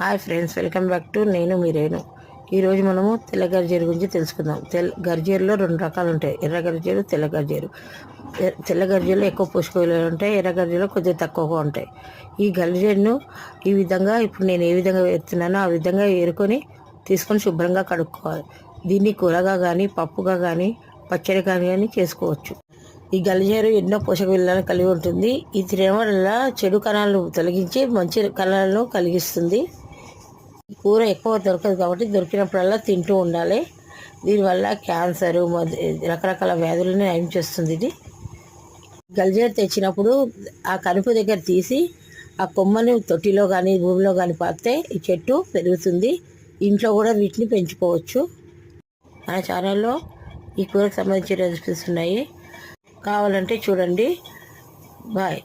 Hi friends welcome back to నేను మీరేను ఈరోజు మనము తెల్ల గర్జీరు గురించి తెలుసుకుందాం. తెల్ల గర్జీరులో రెండు రకాలు ఉంటాయి. ఎర్ర గర్జీరు తెల్ల గర్జీరు. తెల్ల గర్జీలో ఎక్కువ పోషక విలువలు ఉంటాయి. ఎర్ర గర్జీలో కొద్దిగా తక్కువగా ఉంటాయి. ఈ గర్జీరును ఈ విధంగా ఇప్పుడు నేను ఏ విధంగా ఎత్తున్నానో ఆ విధంగా ఏరుకొని తీసుకొని శుభ్రంగా కడుక్కోవాలి. దీన్ని కూరగా కానీ పప్పుగా కానీ పచ్చడిగా కానీ చేసుకోవచ్చు. ఈ గలిజేరు ఎన్నో పోషక విలువలను కలిగి ఉంటుంది. ఇది తినడం వల్ల చెడు కణాలను తొలగించి మంచి కణాలను కలిగిస్తుంది. ఈ కూర ఎక్కువ దొరకదు కాబట్టి దొరికినప్పుడల్లా తింటూ ఉండాలి. దీనివల్ల క్యాన్సర్ రకరకాల వ్యాధులను నయం చేస్తుంది ఇది. గలిజేరు తెచ్చినప్పుడు ఆ కనుపు దగ్గర తీసి ఆ కొమ్మని తొట్టిలో కానీ భూమిలో కానీ పాతే ఈ చెట్టు పెరుగుతుంది. ఇంట్లో కూడా వీటిని పెంచుకోవచ్చు. మన ఛానల్లో ఈ కూరకు సంబంధించిన రెసిపీస్ ఉన్నాయి. కావాలంటే చూడండి. బాయ్.